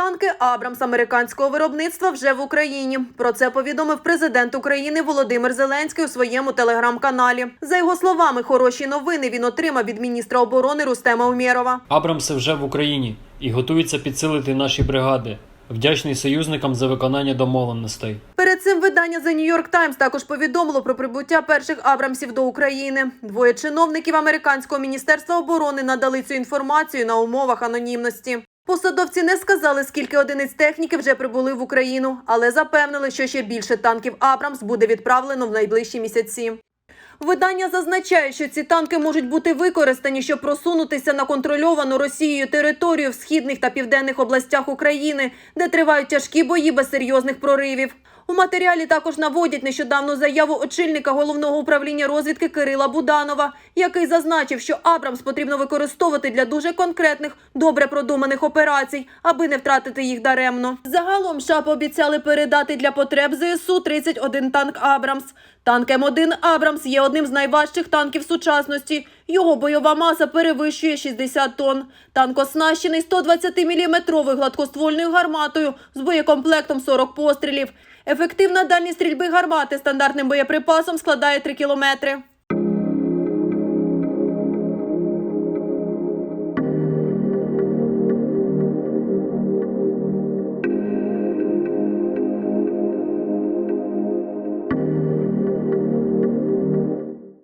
Танки Абрамс американського виробництва вже в Україні. Про це повідомив президент України Володимир Зеленський у своєму телеграм-каналі. За його словами, хороші новини він отримав від міністра оборони Рустема Умєрова. Абрамси вже в Україні і готуються підсилити наші бригади. Вдячний союзникам за виконання домовленостей. Перед цим видання The New York Times також повідомило про прибуття перших Абрамсів до України. Двоє чиновників американського міністерства оборони надали цю інформацію на умовах анонімності. Посадовці не сказали, скільки одиниць техніки вже прибули в Україну, але запевнили, що ще більше танків Абрамс буде відправлено в найближчі місяці. Видання зазначає, що ці танки можуть бути використані, щоб просунутися на контрольовану Росією територію в східних та південних областях України, де тривають тяжкі бої без серйозних проривів. У матеріалі також наводять нещодавну заяву очільника головного управління розвідки Кирила Буданова, який зазначив, що Абрамс потрібно використовувати для дуже конкретних, добре продуманих операцій, аби не втратити їх даремно. Загалом США пообіцяли передати для потреб ЗСУ 31 танк Абрамс. Танк М1 Абрамс є одним з найважчих танків сучасності. Його бойова маса перевищує 60 тонн. Танк оснащений 120-мм гладкоствольною гарматою з боєкомплектом 40 пострілів. Ефективна дальність стрільби гармати стандартним боєприпасом складає 3 кілометри.